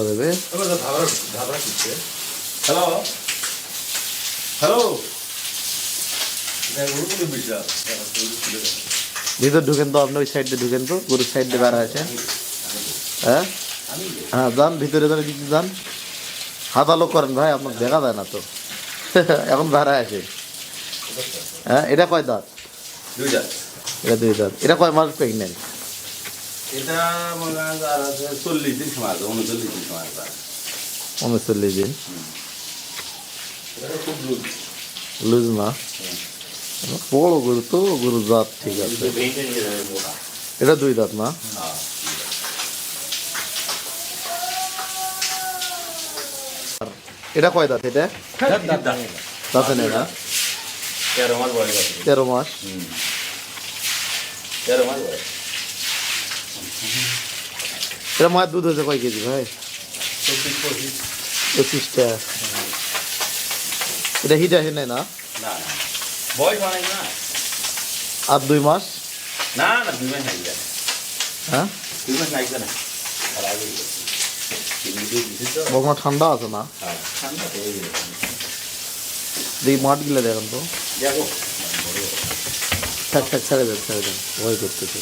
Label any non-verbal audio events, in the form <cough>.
দেওয়া যাবে hello hello ভিতর ঢুকেন তো আপনি ওই সাইড দিয়ে ঢুকেন তো গরুর সাইড দিয়ে বেড়া আছে। হ্যাঁ? হ্যাঁ যান ভিতরে যান দিতে যান। হাত আলো করেন ভাই আপনার দেখা যায় না তো। <laughs> এখন বেড়া আছে। হ্যাঁ এটা কয় দাঁত? দুইটা এটা দুই দাঁত। এটা কয় মাস প্রেগনেন্ট? এটা মনে হয় আর আছে চল্লিশ দিন সময় আছে উনচল্লিশ দিন সময় আছে। উনচল্লিশ দিন? খুব লুজ। লুজ না? বড় গরু তো গরু জাত ঠিক আছে। এটা দুই দাঁত না? হ্যাঁ এটা কয় দাঁত এটা? দাঁতে। নেই না? তেরো মাস তেরো মাস? তেরো মাস এটা মায়ের দুধ হয়েছে কয় কেজি ভাই? পঁচিশটা। এটা হিট আসে নাই না? না না না। আর দুই মাস? না না দুই মাস হ্যাঁ? দুই মাস নাই বকনা ঠান্ডা আছে না? হ্যাঁ দেখি মাঠ গিলে দেখেন তো। দেখো। থাক থাক ছেড়ে দেন ছেড়ে দেন। ভয় করতেছে।